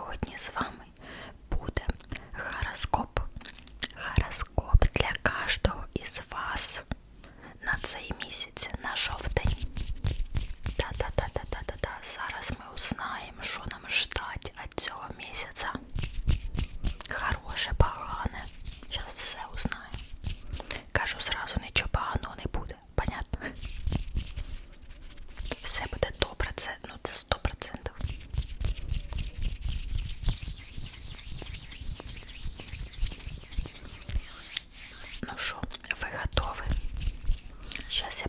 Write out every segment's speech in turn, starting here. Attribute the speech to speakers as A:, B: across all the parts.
A: сьогодні з вами. готовы. Сейчас я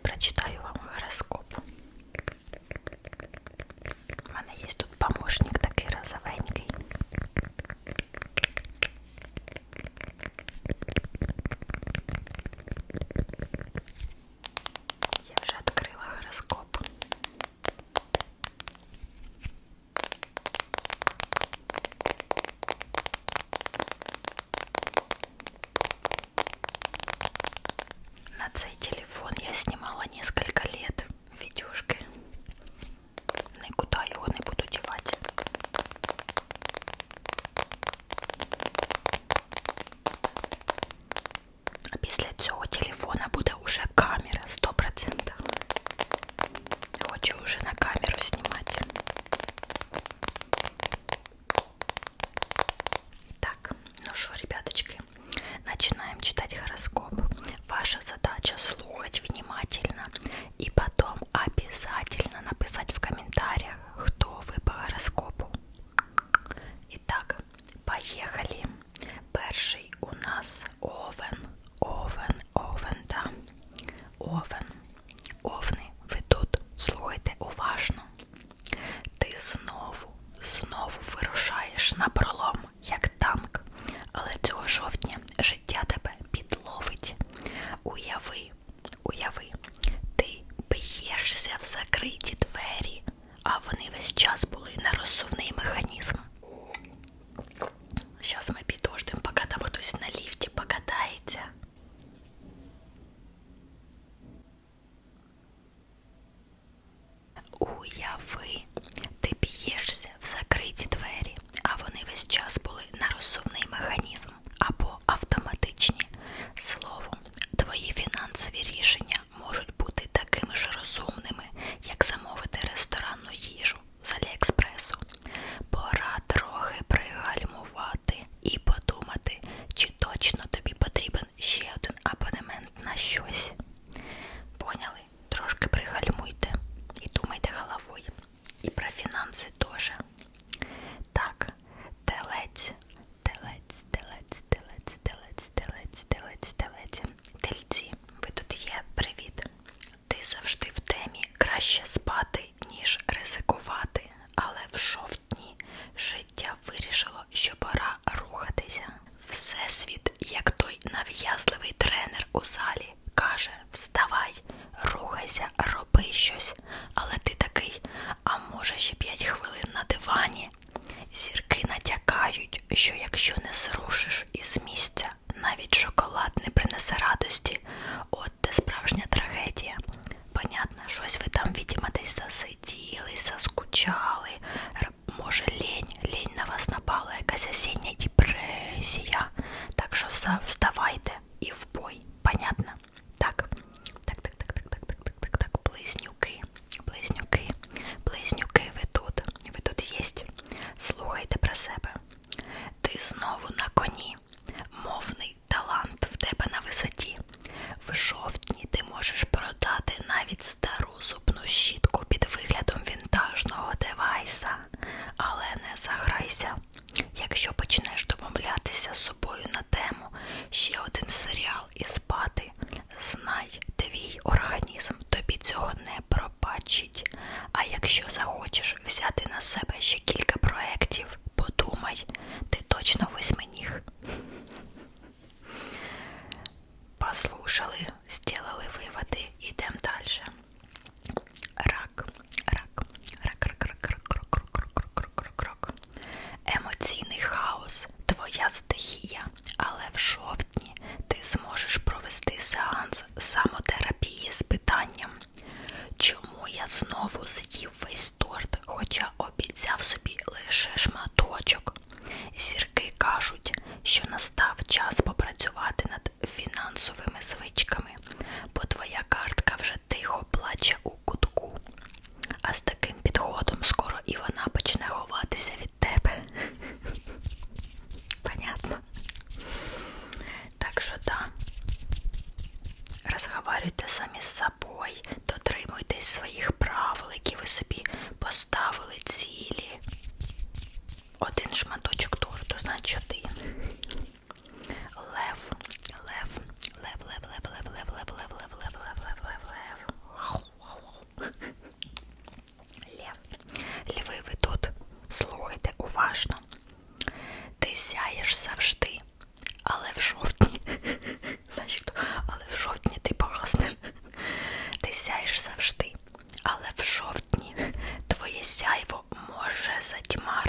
A: уяви. стихія, але в жовтні ти зможеш провести сеанс сам. Ой, дотримуйтесь своїх прав.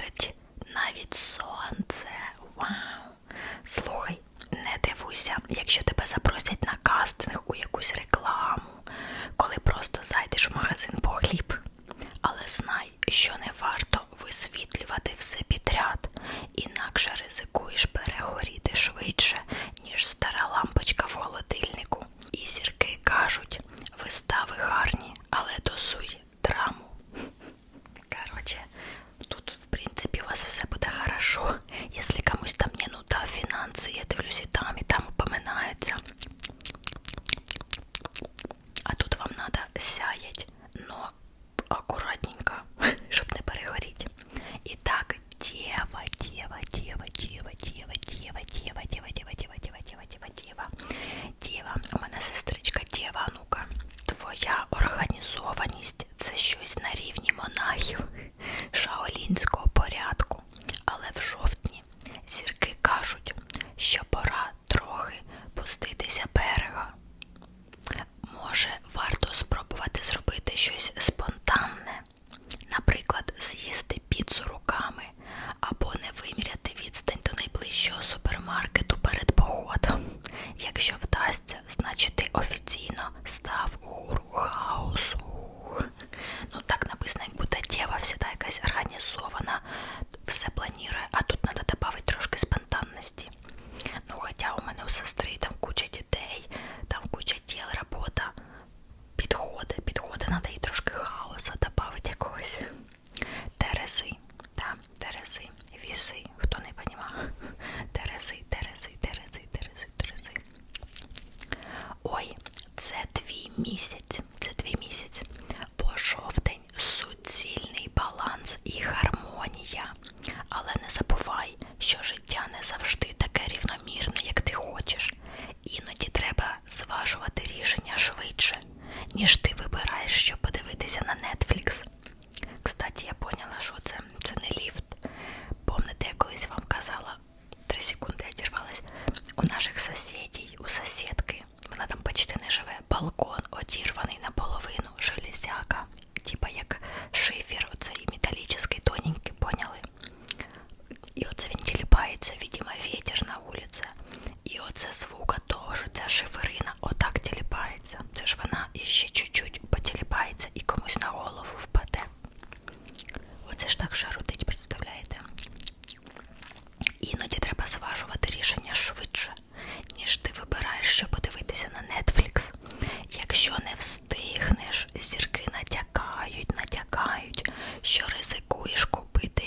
A: жарить навіть сонце. Вау! Слухай, не дивуйся, якщо тебе запросять на кастинг у якусь рекламу, коли просто зайдеш в магазин по хліб. Але знай, що не варто висвітлювати все підряд, інакше ризикуєш перегоріти швидше, ніж стара лампочка в холодильнику.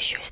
A: щось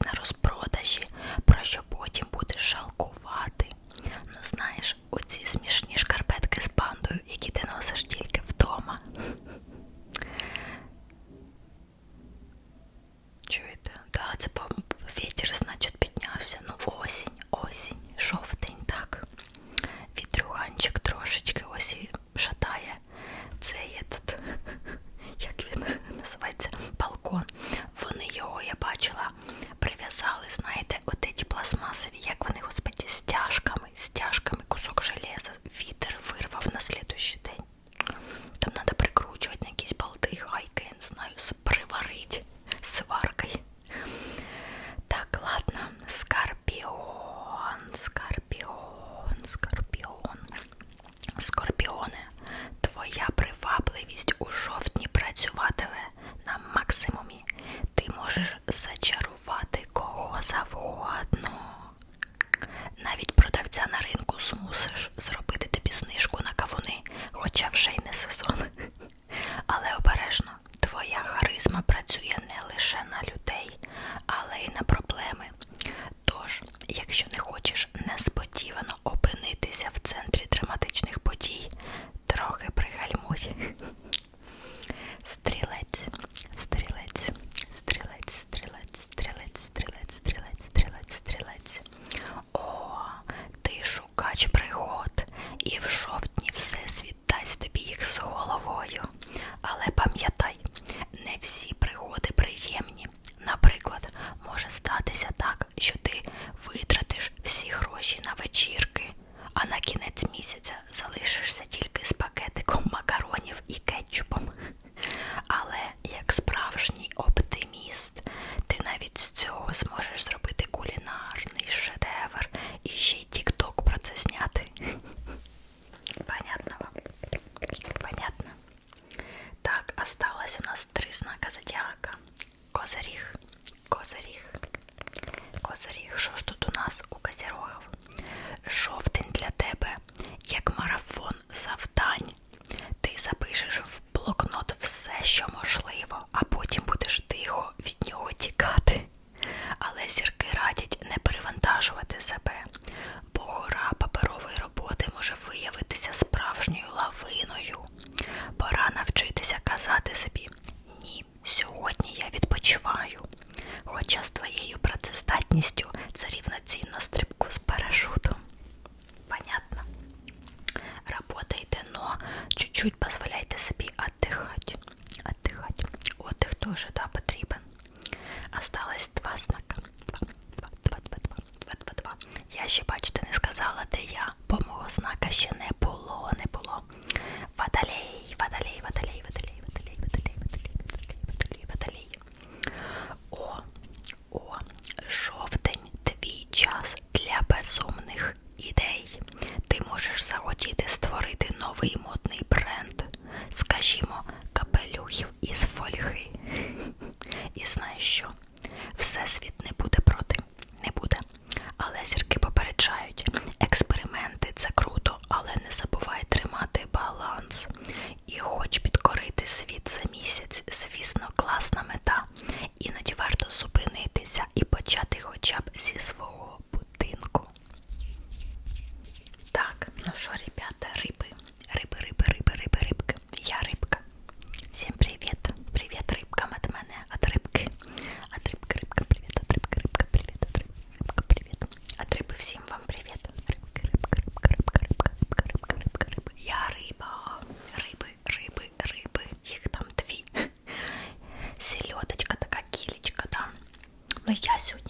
A: працює. гроші на вечірки, а на кінець місяця залишишся тільки. запишеш в блокнот все, що можеш. ще, бачите, не сказала, де я, бо мого знака ще не забувайте. селедочка, такая килечка, да. Но я сегодня